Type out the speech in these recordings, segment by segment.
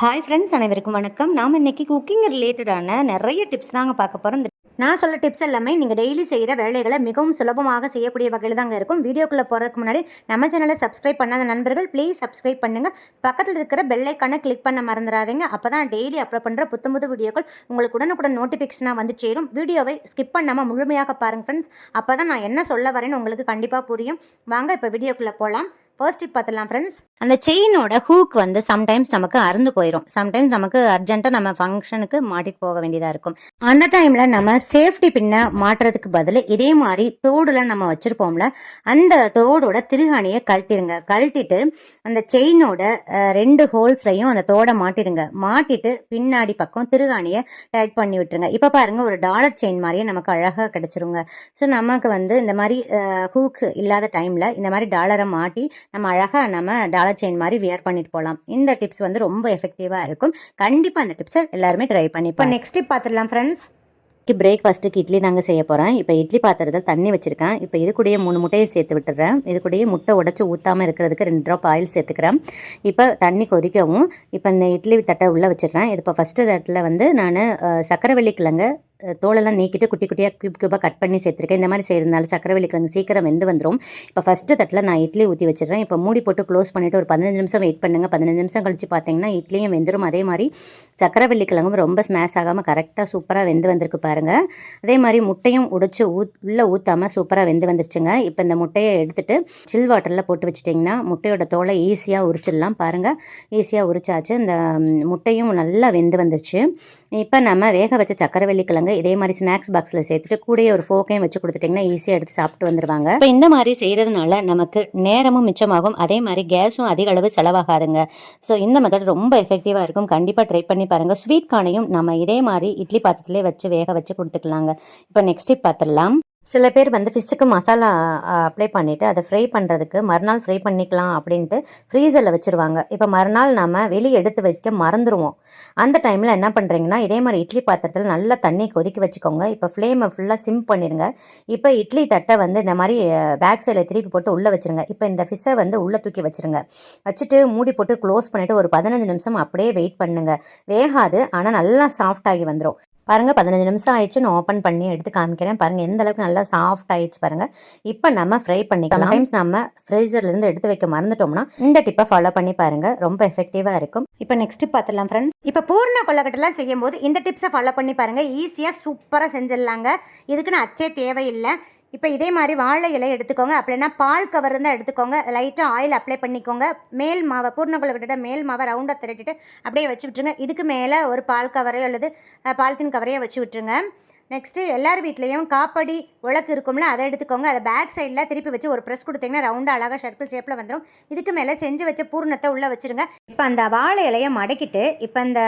Hi friends அனைவருக்கும் வணக்கம். நாம் இன்றைக்கி குக்கிங் ரிலேட்டடான நிறைய டிப்ஸ் தாங்க பார்க்க போகிறோம் நான் சொல்ல டிப்ஸ் எல்லாமே நீங்கள் டெய்லி செய்கிற வேலைகளை மிகவும் சுலபமாக செய்யக்கூடிய வகையில் தாங்க இருக்கும். வீடியோக்குள்ளே போகிறதுக்கு முன்னாடி நம்ம சேனலை சப்ஸ்கிரைப் பண்ணாத நண்பர்கள் ப்ளீஸ் சப்ஸ்கிரைப் பண்ணுங்கள் பக்கத்தில் இருக்கிற பெல்லைக்கான கிளிக் பண்ண மறந்துடாதீங்க. அப்போ தான் டெய்லி அப்லோட் பண்ணுற புத்த புது வீடியோக்கள் உங்களுக்கு உடனுக்குடன் நோட்டிஃபிகேஷனாக வந்து சேரும். வீடியோவை ஸ்கிப் பண்ணாமல் முழுமையாக பாருங்கள் ஃப்ரெண்ட்ஸ் அப்போ தான் நான் என்ன சொல்ல வரேன்னு உங்களுக்கு கண்டிப்பாக புரியும். வாங்க இப்போ வீடியோக்குள்ளே போகலாம் ஃபர்ஸ்ட் டிப் பார்த்துலாம் ஃப்ரெண்ட்ஸ் அந்த செயினோட ஹூக் வந்து சம்டைம்ஸ் நமக்கு அறுந்து போயிடும் சம்டைம்ஸ் நமக்கு அர்ஜென்ட்டாக நம்ம ஃபங்க்ஷனுக்கு மாட்டிட்டு போக வேண்டியதாக இருக்கும். அந்த டைமில் நம்ம சேஃப்டி பின்னை மாட்டுறதுக்கு பதில் இதே மாதிரி தோடுல நம்ம வச்சுருப்போம்ல அந்த தோடோட திருகாணியை கழட்டிடுங்க கழட்டிட்டு அந்த செயினோட ரெண்டு ஹோல்ஸ்லையும் அந்த தோடை மாட்டிடுங்க மாட்டிட்டு பின்னாடி பக்கம் திருகாணியை டைட் பண்ணி விட்டுருங்க. இப்போ பாருங்க ஒரு டாலர் செயின் மாதிரியே நமக்கு அழகாக கிடச்சிருங்க. ஸோ நமக்கு வந்து இந்த மாதிரி ஹூக் இல்லாத டைமில் இந்த மாதிரி டாலரை மாட்டி நம்ம அழகாக நம்ம டாலர் செயின் மாதிரி வியர் பண்ணிட்டு போகலாம் இந்த டிப்ஸ் வந்து ரொம்ப எஃபெக்டிவாக இருக்கும். கண்டிப்பாக அந்த டிப்ஸை எல்லாருமே ட்ரை பண்ணி இப்போ நெக்ஸ்ட் டிப் பார்த்துடலாம் ஃப்ரெண்ட்ஸ் பிரேக்ஃபாஸ்ட்டுக்கு இட்லி தாங்க செய்ய போகிறேன் இப்போ இட்லி பாத்திரத்தில் தண்ணி வச்சுருக்கேன். இப்போ இது கூடயே மூணு முட்டையை சேர்த்து விட்டுறேன். இது கூடயே முட்டை உடச்சி ஊற்றாமல் இருக்கிறதுக்கு ரெண்டு ட்ராப் ஆயில் சேர்த்துக்கிறேன். இப்போ தண்ணி கொதிக்கவும் இப்போ இந்த இட்லி தட்டை உள்ளே வச்சிடுறேன். இது இப்போ ஃபஸ்ட்டு தட்டில் வந்து நான் சக்கரவள்ளி கிழங்கு தோலெல்லாம் நீக்கிட்டு குட்டி குட்டியாக க்யூப் கியூபாக கட் பண்ணி சேர்த்துருக்கேன். இந்த மாதிரி செய்கிறதுனால சக்கரவள்ளி கிழங்கு சீக்கிரம் வெந்து வந்துடும் இப்போ ஃபஸ்ட்டு தட்டில் நான் இட்லி ஊற்றி வச்சிடுறேன். இப்போ மூடி போட்டு க்ளோஸ் பண்ணிவிட்டு ஒரு பதினஞ்சு நிமிஷம் வெயிட் பண்ணுங்கள் பதினஞ்சு நிமிஷம் கழிச்சு பார்த்தீங்கன்னா இட்லியும் வெந்துடும் அதே மாதிரி சக்கரவள்ளி கிழங்கும் ரொம்ப ஸ்மாஷ் ஆகாமல் கரெக்டாக சூப்பராக வெந்து வந்திருக்கு பாருங்கள் அதே மாதிரி முட்டையும் உடைச்சி ஊத் உள்ளே ஊற்றாமல் சூப்பராக வெந்து வந்துருச்சுங்க. இப்போ இந்த முட்டையை எடுத்துகிட்டு சில் வாட்டரில் போட்டு வச்சிட்டிங்கன்னா முட்டையோட தோலை ஈஸியாக உரிச்சிடலாம் பாருங்கள் ஈஸியாக உரிச்சாச்சு. இந்த முட்டையும் நல்லா வெந்து வந்துருச்சு. இப்போ நம்ம வேக வச்ச சக்கரவள்ளி கிழங்கு இதே மாதிரி ஸ்நாக்ஸ் பாக்ஸில் சேர்த்துட்டு கூடயே ஒரு ஃபோக்கையும் வச்சு கொடுத்துட்டிங்கன்னா ஈஸியாக எடுத்து சாப்பிட்டு வந்துடுவாங்க இப்போ இந்த மாதிரி செய்கிறதுனால நமக்கு நேரமும் மிச்சமாகும். அதே மாதிரி கேஸும் அதிக அளவு செலவாகாதுங்க. ஸோ இந்த மெத்தட் ரொம்ப எஃபெக்டிவாக இருக்கும். கண்டிப்பாக ட்ரை பண்ணி பாருங்கள் ஸ்வீட் கார்னையும் நம்ம இதே மாதிரி இட்லி பாத்திரத்திலே வச்சு வேக வச்சு கொடுத்துக்கலாங்க. இப்போ நெக்ஸ்ட் டிப் பார்த்துடலாம் சில பேர் வந்து ஃபிஷ்ஷுக்கு மசாலா அப்ளை பண்ணிவிட்டு அதை ஃப்ரை பண்ணுறதுக்கு மறுநாள் ஃப்ரை பண்ணிக்கலாம் அப்படின்ட்டு ஃப்ரீசரில் வச்சுருவாங்க. இப்போ மறுநாள் நம்ம வெளியே எடுத்து வைக்க மறந்துடுவோம் அந்த டைமில் என்ன பண்ணுறீங்கன்னா இதே மாதிரி இட்லி பாத்திரத்தில் நல்லா தண்ணி கொதிக்க வச்சுக்கோங்க. இப்போ ஃப்ளேமை ஃபுல்லாக சிம் பண்ணிடுங்க இப்போ இட்லி தட்டை வந்து இந்த மாதிரி பேக் சைடில் திருப்பி போட்டு உள்ளே வச்சுருங்க. இப்போ இந்த ஃபிஷ்ஷை வந்து உள்ளே தூக்கி வச்சுருங்க. வச்சுட்டு மூடி போட்டு க்ளோஸ் பண்ணிவிட்டு ஒரு பதினஞ்சு நிமிஷம் அப்படியே வெயிட் பண்ணுங்க. வேகாது ஆனால் நல்லா சாஃப்ட் ஆகி வந்துடும் பாருங்க பதினஞ்சு நிமிஷம் ஆயிடுச்சு. நான் ஓப்பன் பண்ணி எடுத்து காமிக்கிறேன். பாருங்க எந்த அளவுக்கு நல்லா சாஃப்ட் ஆயிடுச்சு பாருங்க. இப்போ நம்ம ஃப்ரை பண்ணிக்கலாம். டைம்ஸ் நம்ம ஃப்ரீசர்ல இருந்து எடுத்து வைக்க மறந்துட்டோம்னா இந்த டிப்பை ஃபாலோ பண்ணி பாருங்க. ரொம்ப எஃபெக்டிவா இருக்கும். இப்போ நெக்ஸ்ட் பார்த்துடலாம் ஃப்ரெண்ட்ஸ் இப்போ பூர்ண கொல்லக்கட்டெல்லாம் செய்யும் போது இந்த டிப்ஸை ஃபாலோ பண்ணி பாருங்க. ஈஸியாக சூப்பராக செஞ்சிடலாங்க. இதுக்குன்னு அச்சே தேவையில்லை. இப்போ இதே மாதிரி வாழை இலை எடுத்துக்கோங்க. அப்படின்னா பால் கவர் இருந்தால் எடுத்துக்கோங்க. லைட்டாக ஆயில் அப்ளை பண்ணிக்கோங்க. மேல் மாவை பூர்ணக்குள்ள விட்டுட்டு மேல் மாவை ரவுண்டாக திரட்டிட்டு அப்படியே வச்சு விட்டுருங்க. இதுக்கு மேலே ஒரு பால் கவரையோ அல்லது பாலித்தீன் கவரையோ வச்சு விட்டுருங்க. நெக்ஸ்ட்டு எல்லார் வீட்லேயும் காப்படி உலக்கு இருக்கும்ல அதை எடுத்துக்கோங்க. அதை பேக் சைடில் திருப்பி வச்சு ஒரு ப்ரெஸ் கொடுத்தீங்கன்னா ரவுண்டாக அழகாக சர்க்கிள் ஷேப்பில் வந்துடும் இதுக்கு மேலே செஞ்சு வச்ச பூர்ணத்தை உள்ளே வச்சுருங்க. இப்போ அந்த வாழை இலையை மடக்கிட்டு இப்போ அந்த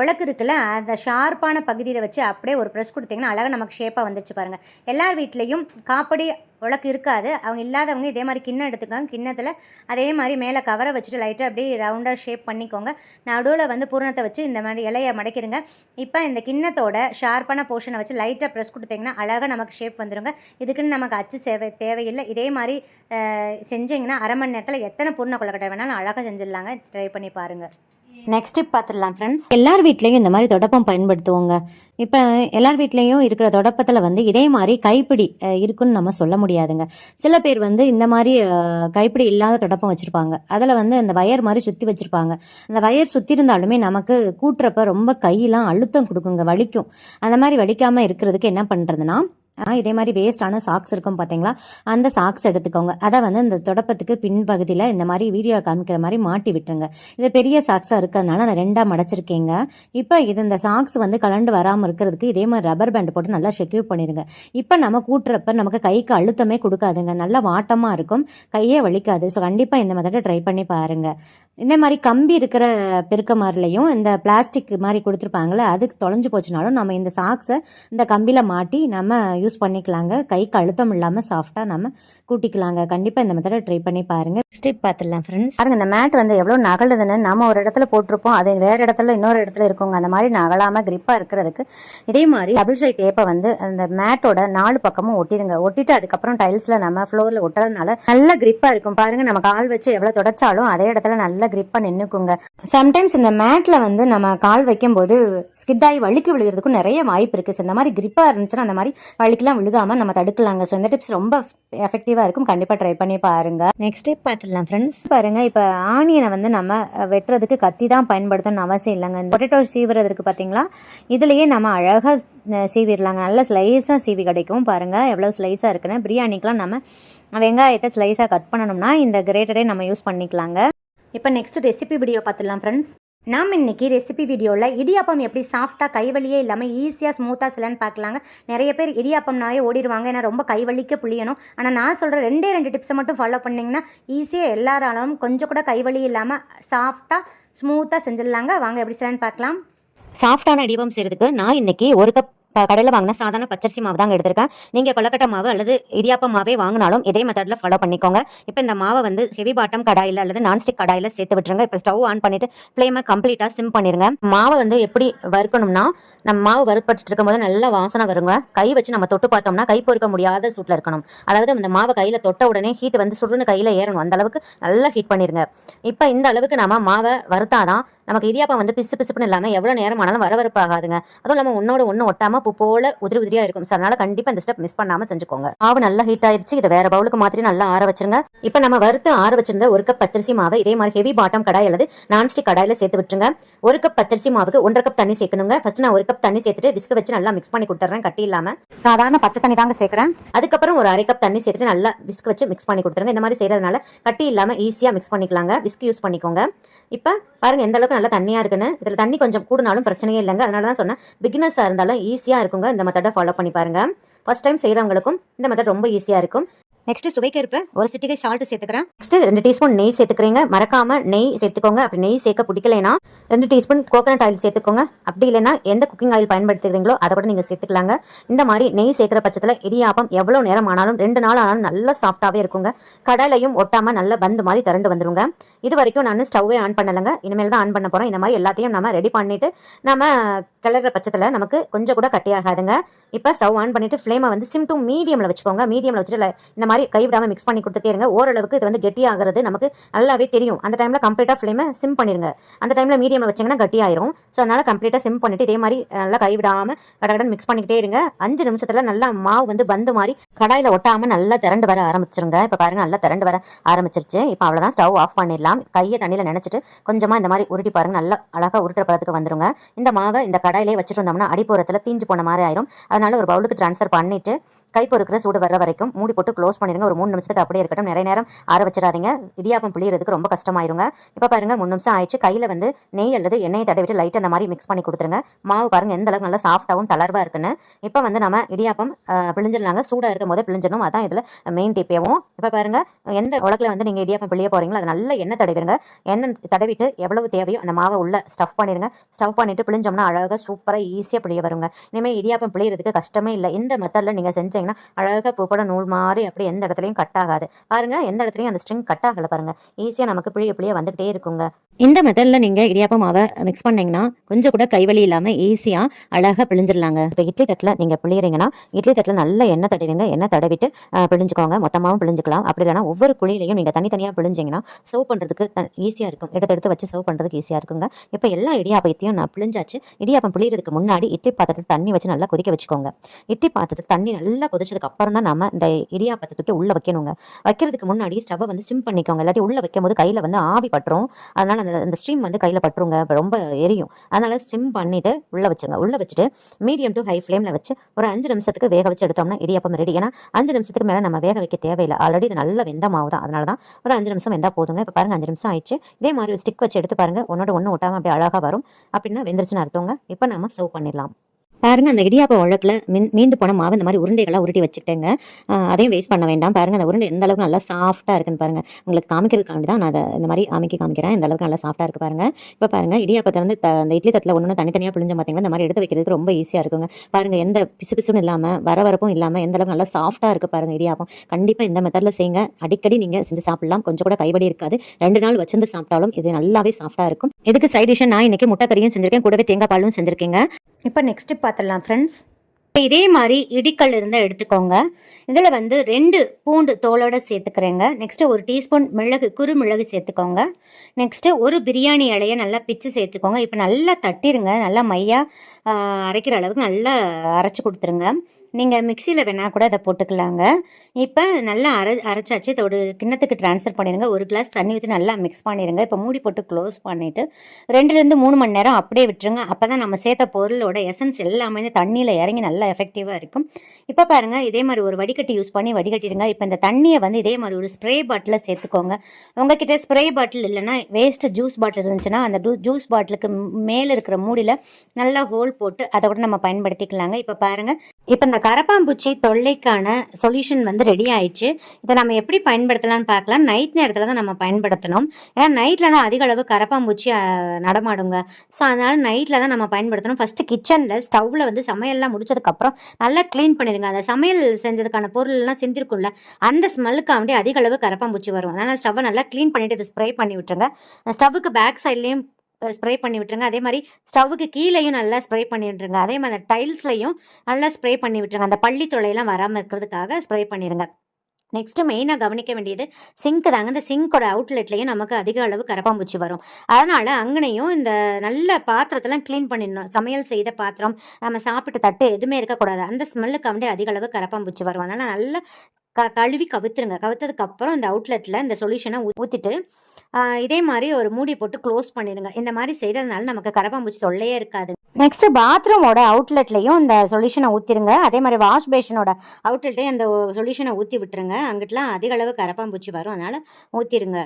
உலக்கு இருக்குல்ல அந்த ஷார்ப்பான பகுதியில் வச்சு அப்படியே ஒரு ப்ரெஸ் கொடுத்தீங்கன்னா அழகாக நமக்கு ஷேப்பாக வந்துச்சு பாருங்கள் எல்லார் வீட்லேயும் காப்படி உலக்கு இருக்காது. அவங்க இல்லாதவங்க இதே மாதிரி கிண்ணம் எடுத்துக்கோங்க. கிண்ணத்தில் அதே மாதிரி மேலே கவரை வச்சுட்டு லைட்டாக அப்படியே ரவுண்டாக ஷேப் பண்ணிக்கோங்க. நடுவில் வந்து பூரணத்தை வச்சு இந்த மாதிரி இலையை மடக்கிடுங்க. இப்போ இந்த கிண்ணத்தோட ஷார்ப்பான போர்ஷனை வச்சு லைட்டாக ப்ரெஸ் கொடுத்தீங்கன்னா அழகாக நமக்கு ஷேப் வந்துடுங்க இதுக்குன்னு நமக்கு அச்சு சேவை தேவையில்லை. இதே மாதிரி செஞ்சிங்கன்னா செஞ்சீங்கன்னா அரை மணி நேரத்தில் எத்தனை பூர்ண கொள்ளக்கட்டை வேணாலும் அழகாக செஞ்சிடலாங்க. ட்ரை பண்ணி பாருங்கள் நெக்ஸ்ட் டிப் பார்த்துடலாம் ஃப்ரெண்ட்ஸ் எல்லார் வீட்லேயும் இந்த மாதிரி தொடப்பம் பயன்படுத்துவோங்க. இப்போ எல்லார் வீட்லேயும் இருக்கிற தொடப்பத்தில் வந்து இதே மாதிரி கைப்பிடி இருக்குன்னு நம்ம சொல்ல முடியாதுங்க. சில பேர் வந்து இந்த மாதிரி கைப்பிடி இல்லாத தொடப்பம் வச்சுருப்பாங்க. அதில் வந்து அந்த வயர் மாதிரி சுற்றி வச்சுருப்பாங்க. அந்த வயர் சுற்றி இருந்தாலுமே நமக்கு கூட்டுறப்ப ரொம்ப கையெல்லாம் அழுத்தம் கொடுக்குங்க வலிக்கும். அந்த மாதிரி வலிக்காமல் இருக்கிறதுக்கு என்ன பண்ணுறதுன்னா இதே மாதிரி வேஸ்டான சாக்ஸ் இருக்கும் பார்த்தீங்களா அந்த சாக்ஸ் எடுத்துக்கோங்க. அதை வந்து இந்த தொடப்பத்துக்கு பின்பகுதியில் இந்த மாதிரி வீடியோ காமிக்கிற மாதிரி மாட்டி விட்டுருங்க. இது பெரிய சாக்ஸாக இருக்கிறதுனால நான் ரெண்டாக மடைச்சிருக்கேங்க. இப்போ இது இந்த சாக்ஸ் வந்து கலண்டு வராமல் இருக்கிறதுக்கு இதே மாதிரி ரப்பர் பேண்ட் போட்டு நல்லா செக்யூர் பண்ணிடுங்க இப்போ நம்ம கூட்டுறப்ப நமக்கு கைக்கு அழுத்தமே கொடுக்காதுங்க. நல்லா வாட்டமாக இருக்கும். கையே வலிக்காது. ஸோ கண்டிப்பாக இந்த மாதிரி ட்ரை பண்ணி பாருங்கள் இந்த மாதிரி கம்பி இருக்கிற பெருக்க மாதிரிலையும் இந்த பிளாஸ்டிக் மாதிரி கொடுத்துருப்பாங்களே அதுக்கு தொலைஞ்சு போச்சுனாலும் நம்ம இந்த சாக்ஸை இந்த கம்பியில் மாட்டி நம்ம யூஸ் பண்ணிக்கலாங்க. கைக்கு அழுத்தம் இல்லாமல் சாஃப்டாக நம்ம கூட்டிக்கலாங்க. கண்டிப்பாக இந்த மெத்தடை ட்ரை பண்ணி பாருங்க. ஸ்டெப் பார்த்துடலாம் ஃப்ரெண்ட்ஸ் பாருங்க இந்த மேட் வந்து எவ்வளோ நகலுதுன்னு நம்ம ஒரு இடத்துல போட்டிருப்போம். அது வேற இடத்துல இன்னொரு இடத்துல இருக்குங்க. அந்த மாதிரி நகலாமல் கிரிப்பாக இருக்கிறதுக்கு இதே மாதிரி டபுள் சைட் டேப்பை வந்து அந்த மேட்டோட நாலு பக்கமும் ஒட்டிடுங்க. ஒட்டிட்டு அதுக்கப்புறம் டைல்ஸில் நம்ம ஃப்ளோரில் ஒட்டுறதுனால நல்ல கிரிப்பாக இருக்கும். பாருங்க நம்ம கால் வச்சு எவ்வளோ தொடச்சாலும் அதே இடத்துல நல்ல நல்லா கிரிப்பாக நின்றுக்குங்க சம்டைம்ஸ் இந்த மேட்டில் வந்து நம்ம கால் வைக்கும்போது ஸ்கிட் ஆகி வழுக்கி விழுகிறதுக்கும் நிறைய வாய்ப்பு இருக்குது ஸோ இந்த மாதிரி கிரிப்பாக இருந்துச்சுன்னா அந்த மாதிரி வழுக்கெல்லாம் விழுகாமல் நம்ம தடுக்கலாங்க. ஸோ இந்த டிப்ஸ் ரொம்ப எஃபெக்டிவாக இருக்கும். கண்டிப்பாக ட்ரை பண்ணி பாருங்க. நெக்ஸ்ட் டிப் பார்த்துடலாம் ஃப்ரெண்ட்ஸ் பாருங்கள் இப்போ ஆனியனை வந்து நம்ம வெட்டுறதுக்கு கத்தி தான் பயன்படுத்தணும்னு அவசியம் இல்லைங்க. இந்த பொட்டேட்டோ சீவுறதுக்கு பார்த்தீங்களா இதுலேயே நம்ம அழகாக சீவிடலாங்க. நல்ல ஸ்லைஸாக சீவி கிடைக்கும். பாருங்கள் எவ்வளோ ஸ்லைஸாக இருக்குன்னு. பிரியாணிக்கெலாம் நம்ம வெங்காயத்தை ஸ்லைஸாக கட் பண்ணணும்னா இந்த கிரேட்டரே நம்ம யூஸ் பண்ணிக்கலாங்க. இப்போ நெக்ஸ்ட் ரெசிபி வீடியோ பார்த்துடலாம் ஃப்ரெண்ட்ஸ் நாம் இன்னைக்கு ரெசிபி வீடியோவில் இடியாப்பம் எப்படி சாஃப்டாக கைவலியே இல்லாமல் ஈஸியாக ஸ்மூத்தாக சிலன்னு பார்க்கலாங்க. நிறைய பேர் இடியாப்பம்னாவே ஓடிடுவாங்க ஏன்னா ரொம்ப கைவலிக்க புளியணும். ஆனால் நான் சொல்கிற ரெண்டே ரெண்டு டிப்ஸை மட்டும் ஃபாலோ பண்ணிங்கன்னா ஈஸியாக எல்லாராலும் கொஞ்சம் கூட கைவலி இல்லாமல் சாஃப்டாக ஸ்மூத்தாக செஞ்சிடலாங்க. வாங்க எப்படி சிலன்னு பார்க்கலாம். சாஃப்டான இடியாப்பம் செய்கிறதுக்கு நான் இன்னைக்கு ஒரு கப் கடையில் வாங்கின சாதாரண பச்சரிசி மாவு தாங்க எடுத்திருக்கேன். நீங்கள் கொலக்கட்டை மாவு அல்லது இடியாப்ப மாவே வாங்கினாலும் இதே மெத்தடில் ஃபாலோ பண்ணிக்கோங்க. இப்போ இந்த மாவை வந்து ஹெவி பாட்டம் கடாயில் அல்லது நான்ஸ்டிக் கடாயில் சேர்த்து விட்டுருங்க. இப்போ ஸ்டவ் ஆன் பண்ணிட்டு ஃப்ளேமை கம்ப்ளீட்டாக சிம் பண்ணிடுங்க மாவை வந்து எப்படி வறுக்கணும்னா நம்ம மாவு வறுப்பட்டு இருக்கும்போது நல்லா வாசனை வருங்க. கை வச்சு நம்ம தொட்டு பார்த்தோம்னா கை பொறுக்க முடியாத சூட்டில் இருக்கணும். அதாவது இந்த மாவை கையில் தொட்ட உடனே ஹீட் வந்து சுருன்னு கையில் ஏறணும். அந்த அளவுக்கு நல்லா ஹீட் பண்ணிடுங்க இப்போ இந்த அளவுக்கு நம்ம மாவை வறுத்தாதான் நமக்கு இடியாப்பம் வந்து பிசு பிசுப்புன்னு இல்லாமல் எவ்வளோ நேரம் ஆனாலும் வரவரப்பு ஆகாதுங்க அதுவும் இல்லாமல் ஒன்னோட ஒன்று ஒட்டாமல் பூ போல உதிரி உதிரியா இருக்கும். ஸோ அதனால கண்டிப்பாக இந்த ஸ்டெப் மிஸ் பண்ணாமல் செஞ்சுக்கோங்க. மாவு நல்லா ஹீட் ஆயிருச்சு. இதை வேற பவுலுக்கு மாற்றி நல்லா ஆற வச்சிருங்க. இப்போ நம்ம வறுத்து ஆற வச்சிருந்த ஒரு கப் பச்சரிசி மாவை இதே மாதிரி ஹெவி பாட்டம் கடாய் அல்லது நான்ஸ்டிக் கடாயில் சேர்த்து விட்டுருங்க. ஒரு கப் பச்சரிசி மாவுக்கு ஒன்றரை கப் தண்ணி சேர்க்கணுங்க. ஃபர்ஸ்ட் நான் ஒரு கப் தண்ணி சேர்த்துட்டு விஸ்க வச்சு நல்லா மிக்ஸ் பண்ணி கொடுத்துறேன். கட்டி இல்லாம. சாதாரண பச்சை தண்ணி தாங்க சேர்க்குறேன். அதுக்கப்புறம் ஒரு அரை கப் தண்ணி சேர்த்துட்டு நல்லா விஸ்க் வச்சு மிக்ஸ் பண்ணி கொடுத்துருங்க. இந்த மாதிரி செய்யறதுனால கட்டி இல்லாம ஈஸியா மிக்ஸ் பண்ணிக்கலாங்க. விஸ்க் யூஸ் பண்ணிக்கோங்க. இப்போ பாருங்க எந்த அளவுக்கு நல்லா தண்ணியாக இருக்குன்னு. இதில் தண்ணி கொஞ்சம் கூடுனாலும் பிரச்சனையே இல்லைங்க. அதனால தான் சொன்னேன் பிகினர்ஸாக இருந்தாலும் ஈஸியாக இருக்குங்க. இந்த மெத்தடை ஃபாலோ பண்ணி பாருங்கள் ஃபர்ஸ்ட் டைம் செய்கிறவங்களுக்கும் இந்த மெத்தட் ரொம்ப ஈஸியாக இருக்கும். நெக்ஸ்ட் சுவைக்கு இருப்ப ஒரு சிட்டிகை சால்ட் சேர்த்துக்கிறேன். நெக்ஸ்ட் ரெண்டு டீஸ்பூன் நெய் சேர்த்துக்கிறீங்க. மறக்காம நெய் சேர்த்துக்கோங்க. அப்படி நெய் சேர்க்க பிடிக்கலைன்னா ரெண்டு டீஸ்பூன் கோகனட் ஆயில் சேர்த்துக்கோங்க. அப்படி இல்லைன்னா எந்த குக்கிங் ஆயில் பயன்படுத்துகிறீங்களோ அதை கூட நீங்க சேர்த்துக்கலாங்க. இந்த மாதிரி நெய் சேர்க்கிற பட்சத்தில் இடியாப்பம் எவ்வளோ நேரம் ஆனாலும் ரெண்டு நாள் ஆனாலும் நல்லா சாஃப்டாகவே இருக்குங்க. கடலையும் ஒட்டாம நல்ல பந்து மாதிரி திரண்டு வந்துருங்க. இது வரைக்கும் நான் ஸ்டவ்வே ஆன் பண்ணலைங்க. இனிமேல் தான் ஆன் பண்ண போறோம் இந்த மாதிரி எல்லாத்தையும் நம்ம ரெடி பண்ணிட்டு நம்ம கிளற பட்சத்தில் நமக்கு கொஞ்சம் கூட கட்டியாகாதுங்க. இப்போ ஸ்டவ் ஆன் பண்ணிட்டு ஃப்ளேமை வந்து சிம் டு மீடியமில் வச்சுக்கோங்க. மீடியமில் வச்சுட்டு இந்த மாதிரி கைவிடாமல் மிக்ஸ் பண்ணி கொடுத்துட்டே இருங்க. ஓரளவுக்கு இது வந்து கெட்டியாகிறது நமக்கு நல்லாவே தெரியும். அந்த டைமில் கம்ப்ளீட்டாக ஃப்ளேமை சிம் பண்ணிருங்க. அந்த டைமில் மீடியமில் வச்சிங்கன்னா கட்டியாயிரும். ஸோ அதனால கம்ப்ளீட்டாக சிம் பண்ணிட்டு இதே மாதிரி நல்லா கைவிடாமல் கடகடன் மிக்ஸ் பண்ணிக்கிட்டே இருங்க. அஞ்சு நிமிஷத்தில் நல்லா மாவு வந்து பந்து மாதிரி கடாயில் ஒட்டாமல் நல்லா திரண்டு வர ஆரம்பிச்சிருங்க. இப்போ பாருங்க நல்லா திரண்டு வர ஆரம்பிச்சிருச்சு. இப்போ அவ்வளோதான் ஸ்டவ் ஆஃப் பண்ணிடலாம். கையை தண்ணியில் நினச்சிட்டு கொஞ்சமாக இந்த மாதிரி உருட்டி பாருங்க. நல்லா அழகாக உருட்டுற பதத்துக்கு வந்துருங்க. இந்த மாவை இந்த கடாயிலே வச்சுட்டு இருந்தோம்னா அடிப்புறத்தில் தீஞ்சு போன மாதிரி ஆயிரும். அதனால ஒரு பவுலுக்கு ட்ரான்ஸ்ஃபர் பண்ணிட்டு கை பொறுக்கிற சூடு வர வரைக்கும் மூடி போட்டு க்ளோஸ் பண்ணிடுங்க ஒரு மூணு நிமிஷத்துக்கு அப்படியே இருக்கட்டும். நிறைய நேரம் ஆற வச்சிடாதீங்க. இடியாப்பம் புளியறதுக்கு ரொம்ப கஷ்டமாயிருங்க. இப்போ பாருங்க மூணு நிமிஷம் ஆயிடுச்சு. கையில் வந்து நெய் அல்லது எண்ணெயை தடவிட்டு லைட் அந்த மாதிரி மிக்ஸ் பண்ணி கொடுத்துருங்க. மாவு பாருங்க எந்த அளவுக்கு நல்லா சாஃப்டாகவும் தளர்வாக இருக்குன்னு. இப்போ வந்து நம்ம இடியாப்பம் பிழிஞ்சிடலாங்க. சூடாக இருக்கும் போதே பிழிஞ்சிடணும். அதான் இதில் மெயின் டிப்பேவும் இப்போ பாருங்க எந்த உலகில் வந்து நீங்கள் இடியாப்பம் பிழிய போகிறீங்களோ அது நல்ல எண்ணெய் தடவிடுங்க எண்ணெய் தடவிட்டு எவ்வளவு தேவையோ அந்த மாவை உள்ள ஸ்டஃப் பண்ணிடுங்க ஸ்டஃப் பண்ணிட்டு பிழிஞ்சோம்னா அழகாக சூப்பராக ஈஸியாக பிழிய வருங்க. இனிமேல் இடியாப்பம் பிழியறதுக்கு கஷ்டமே இல்லை. இந்த மெத்தடில் நீங்கள் செஞ்சீங்கன்னா அழகாக பூப்பட நூல் மாதிரி அப்படி எந்த இடத்துலையும் கட் ஆகாது. பாருங்க எந்த இடத்துலையும் அந்த ஸ்ட்ரிங் கட் ஆகலை பாருங்க. ஈஸியாக நமக்கு பிழிய பிழிய வந்துகிட்டே இருக்குங்க. இந்த மெத்தடில் நீங்கள் இடியாப்பம் மாவை மிக்ஸ் பண்ணீங்கன்னா கொஞ்சம் கூட கைவலி இல்லாமல் ஈஸியாக அழகாக பிழிஞ்சிடலாங்க. இப்போ இட்லி தட்டில் நீங்கள் பிழியறீங்கன்னா இட்லி தட்டில் நல்ல எண்ணெய் தடவிங்க எண்ணெய் தடவிட்டு பிழிஞ்சுக்கோங்க. மொத்தமாகவும் பிழிஞ்சுக்கலாம். அப்படி இல்லைனா ஒவ்வொரு குழியிலையும் நீங்கள் தனித்தனியாக பிழிஞ்சிங்கன்னா சர்வ் பண்ணுறதுக்கு ஈஸியாக இருக்கும். எடுத்தெடுத்து வச்சு சர்வ் பண்ணுறதுக்கு ஈஸியாக இருக்குங்க. இப்போ எல்லா இடியாப்பத்தையும் நான் பிழிஞ்சாச்சு. இடியாப்பம் பிழியறதுக்கு முன்னாடி இட்லி பாத்திரத்தில் தண்ணி வச்சு நல்லா கொதிக்க வச்சுக்கோங்க. இட்லி பாத்திரத்தில் தண்ணி நல்லா கொதிச்சதுக்கு அப்புறம் தான் நம்ம இந்த இடியாப்பத்தை தூக்கி உள்ளே வைக்கணுங்க. வைக்கிறதுக்கு முன்னாடி ஸ்டவ்வை வந்து சிம் பண்ணிக்கோங்க. இல்லாட்டி உள்ளே வைக்கும் போது கையில் வந்து ஆவி பட்டுரும். அதனால அந்த அந்த ஸ்ட்ரீம் வந்து கையில் பட்டுருங்க. ரொம்ப எரியும். அதனால் ஸ்டிம் பண்ணிவிட்டு உள்ளே வச்சுருங்க. உள்ளே வச்சுட்டு மீடியம் டு ஹை ஃப்ளேமில் வச்சு ஒரு அஞ்சு நிமிஷத்துக்கு வேக வச்சு எடுத்தோம்னா இடியாப்பம் ரெடி ஏன்னா அஞ்சு நிமிஷத்துக்கு மேலே நம்ம வேக வைக்க தேவையில்லை. ஆல்ரெடி இது நல்ல வெந்த மாவு தான். அதனால தான் ஒரு அஞ்சு நிமிஷம் வெந்தால் போதுங்க. இப்போ பாருங்க அஞ்சு நிமிஷம் ஆயிடுச்சு. இதே மாதிரி ஒரு ஸ்டிக் வச்சு எடுத்து பாருங்கள் ஒன்னோட ஒன்று ஒட்டாமல் அப்படியே அழகாக வரும். அப்படின்னா வெந்துருச்சுன்னு அர்த்தங்க. இப்போ நம்ம சர்வ் பண்ணிடலாம். பாருங்க அந்த இடியாப்ப உலக்கில் மீன் மீந்து போன மாவு இந்த மாதிரி உருண்டைகளாக உருட்டி வச்சுக்கிட்டேங்க. அதையும் வேஸ்ட் பண்ண வேண்டாம். பாருங்க அந்த உருண்டை எந்த அளவுக்கு நல்லா சாஃப்டாக இருக்குன்னு பாருங்க. உங்களுக்கு காமிக்கிறதுக்காண்டி தான் நான் அதை இந்த மாதிரி அமைக்கி காமிக்கிறேன். இந்த அளவுக்கு நல்லா சாஃப்டாக இருக்கு பாருங்க. இப்போ பாருங்க இடியாப்பத்தை வந்து த- அந்த இட்லி தட்டில் ஒன்று தனித்தனியாக பிழிஞ்ச பார்த்தீங்கன்னா இந்த மாதிரி எடுத்து வைக்கிறதுக்கு ரொம்ப ஈஸியாக இருக்குங்க. பாருங்க எந்த பிசு பிசுன்னு இல்லாமல் வரவரப்பும் இல்லாமல் எந்த அளவுக்கு நல்லா சாஃப்டாக இருக்கு பாருங்க இடியாப்பம். கண்டிப்பாக இந்த மெத்தடில் செய்யுங்க. அடிக்கடி நீங்கள் செஞ்சு சாப்பிடலாம். கொஞ்சம் கூட கைவடி இருக்காது. ரெண்டு நாள் வச்சிருந்து சாப்பிட்டாலும் இது நல்லாவே சாஃப்டாக இருக்கும். இதுக்கு சைட் டிஷ்ஷாக நான் இன்னைக்கு முட்டை கறியும் செஞ்சிருக்கேன். கூடவே தேங்காய் பாலும் செஞ்சிருக்கேங்க. இப்போ நெக்ஸ்ட்டு பார்த்துடலாம் ஃப்ரெண்ட்ஸ் இதே மாதிரி இடிக்கல் இருந்தால் எடுத்துக்கோங்க. இதில் வந்து ரெண்டு பூண்டு தோலோட சேர்த்துக்கிறேங்க. நெக்ஸ்ட்டு ஒரு டீஸ்பூன் மிளகு குறு மிளகு சேர்த்துக்கோங்க. நெக்ஸ்ட்டு ஒரு பிரியாணி இலையை நல்லா பிச்சு சேர்த்துக்கோங்க. இப்போ நல்லா தட்டிருங்க. நல்லா மையாக அரைக்கிற அளவுக்கு நல்லா அரைச்சி கொடுத்துருங்க. நீங்கள் மிக்சியில் வேணால் கூட அதை போட்டுக்கலாங்க. இப்போ நல்லா அரை அரைச்சாச்சு. இதை ஒரு கிண்ணத்துக்கு ட்ரான்ஸ்ஃபர் பண்ணிடுங்க. ஒரு கிளாஸ் தண்ணி ஊற்றி நல்லா மிக்ஸ் பண்ணிடுங்க. இப்போ மூடி போட்டு க்ளோஸ் பண்ணிவிட்டு ரெண்டுலேருந்து மூணு மணி நேரம் அப்படியே விட்டுருங்க. அப்போ தான் நம்ம சேர்த்த பொருளோட எசன்ஸ் எல்லாமே இந்த தண்ணியில் இறங்கி நல்லா எஃபெக்டிவாக இருக்கும். இப்போ பாருங்கள் இதே மாதிரி ஒரு வடிகட்டி யூஸ் பண்ணி வடிகட்டிடுங்க. இப்போ இந்த தண்ணியை வந்து இதே மாதிரி ஒரு ஸ்ப்ரே பாட்டிலில் சேர்த்துக்கோங்க. உங்ககிட்ட ஸ்ப்ரே பாட்டில் இல்லைன்னா வேஸ்ட்டு ஜூஸ் பாட்டில் இருந்துச்சுன்னா அந்த ஜூஸ் பாட்டிலுக்கு மேலே இருக்கிற மூடியில் நல்லா ஹோல் போட்டு அதை கூட நம்ம பயன்படுத்திக்கலாங்க. இப்போ பாருங்கள் இப்போ இந்த கரப்பாம்பூச்சி தொல்லைக்கான சொல்யூஷன் வந்து ரெடி ஆயிடுச்சு. இதை நம்ம எப்படி பயன்படுத்தலாம்னு பார்க்கலாம். நைட் நேரத்தில் தான் நம்ம பயன்படுத்தணும். ஏன்னா நைட்டில் தான் அதிக அளவு கரப்பாம்பூச்சி நடமாடுங்க. ஸோ அதனால் நைட்டில் தான் நம்ம பயன்படுத்தணும். ஃபஸ்ட்டு கிச்சனில் ஸ்டவ்வில் வந்து சமையல்லாம் முடிச்சதுக்கப்புறம் நல்லா க்ளீன் பண்ணிடுங்க. அந்த சமையல் செஞ்சதுக்கான பொருள்லாம் செஞ்சிருக்கும்ல அந்த ஸ்மெல்லுக்காண்டி அதிக அளவு கரப்பாம்பூச்சி வரும். அதனால் ஸ்டவ்வை நல்லா க்ளீன் பண்ணிவிட்டு இதை ஸ்ப்ரே பண்ணி விட்டுருங்க. ஸ்டவ்வுக்கு பேக் சைட்லேயும் ஸ்ப்ரே பண்ணி விட்டுருங்க. அதே மாதிரி ஸ்டவ்வுக்கு கீழேயும் நல்லா ஸ்ப்ரே பண்ணி விட்டுருங்க அதே மாதிரி டைல்ஸ்லையும் நல்லா ஸ்ப்ரே பண்ணி விட்டுருங்க. அந்த பள்ளி தொலையெல்லாம் வராமல் இருக்கிறதுக்காக ஸ்ப்ரே பண்ணிடுங்க நெக்ஸ்ட்டு மெயினாக கவனிக்க வேண்டியது சிங்க் தாங்க. இந்த சிங்கோட அவுட்லெட்லேயும் நமக்கு அதிக அளவு கரப்பாம்பூச்சி வரும். அதனால் அங்கனையும் இந்த நல்ல பாத்திரத்தெல்லாம் க்ளீன் பண்ணிடணும். சமையல் செய்த பாத்திரம் நம்ம சாப்பிட்ட தட்டு எதுவுமே இருக்கக்கூடாது. அந்த ஸ்மெல்லுக்காண்டி அதிக அளவு கரப்பாம்பூச்சி வரும். அதனால் நல்லா க கழுவி கவுத்துருங்க. கவுத்ததுக்கப்புறம் இந்த அவுட்லெட்டில் இந்த சொல்யூஷனை ஊற்றிட்டு இதே மாதிரி ஒரு மூடி போட்டு க்ளோஸ் பண்ணிடுங்க இந்த மாதிரி செய்கிறதுனால நமக்கு கரப்பாம்பூச்சி தொல்லையே இருக்காது. நெக்ஸ்ட்டு பாத்ரூமோட அவுட்லெட்லையும் இந்த சொல்யூஷனை ஊற்றிருங்க அதே மாதிரி வாஷ் பேஷனோட அவுட்லெட்டையும் அந்த சொல்யூஷனை ஊற்றி விட்டுருங்க. அங்கிட்டலாம் அதிக அளவு கரப்பாம்பூச்சி வரும். அதனால் ஊற்றிருங்க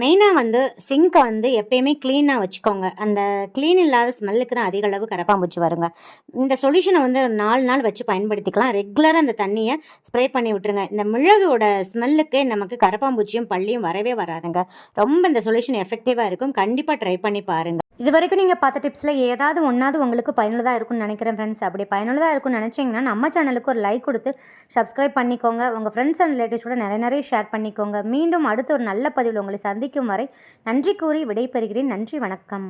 மெயினாக வந்து சிங்கை வந்து எப்பயுமே க்ளீனாக வச்சுக்கோங்க. அந்த க்ளீன் இல்லாத ஸ்மெல்லுக்கு தான் அதிக அளவு கரப்பாம்பூச்சி வருங்க. இந்த சொல்யூஷனை வந்து நாலு நாள் வச்சு பயன்படுத்திக்கலாம். ரெகுலராக அந்த தண்ணியை ஸ்ப்ரே பண்ணி விட்டுருங்க. இந்த மிளகோட ஸ்மெல்லுக்கு நமக்கு கரப்பாம்பூச்சியும் பள்ளியும் வரவே வராதுங்க. ரொம்ப இந்த சொல்யூஷன் எஃபெக்டிவாக இருக்கும். கண்டிப்பாக ட்ரை பண்ணி பாருங்கள் இது வரைக்கும் நீங்கள் பார்த்த டிப்ஸில் ஏதாவது ஒன்றாவது உங்களுக்கு பயனுள்ளதாக இருக்கும்னு நினைக்கிறேன் ஃப்ரெண்ட்ஸ் அப்படி பயனுள்ளதாக இருக்கும்னு நினச்சிங்கன்னா நம்ம சேனலுக்கு ஒரு லைக் கொடுத்து சப்ஸ்கிரைப் பண்ணிக்கோங்க. உங்கள் ஃப்ரெண்ட்ஸ் அண்ட் ரிலேட்டிவ்ஸ் கூட நிறைய நிறைய ஷேர் பண்ணிக்கோங்க. மீண்டும் அடுத்த ஒரு நல்ல பதிவில் உங்களை சந்திக்கும் வரை நன்றி கூறி விடைபெறுகிறேன். நன்றி வணக்கம்.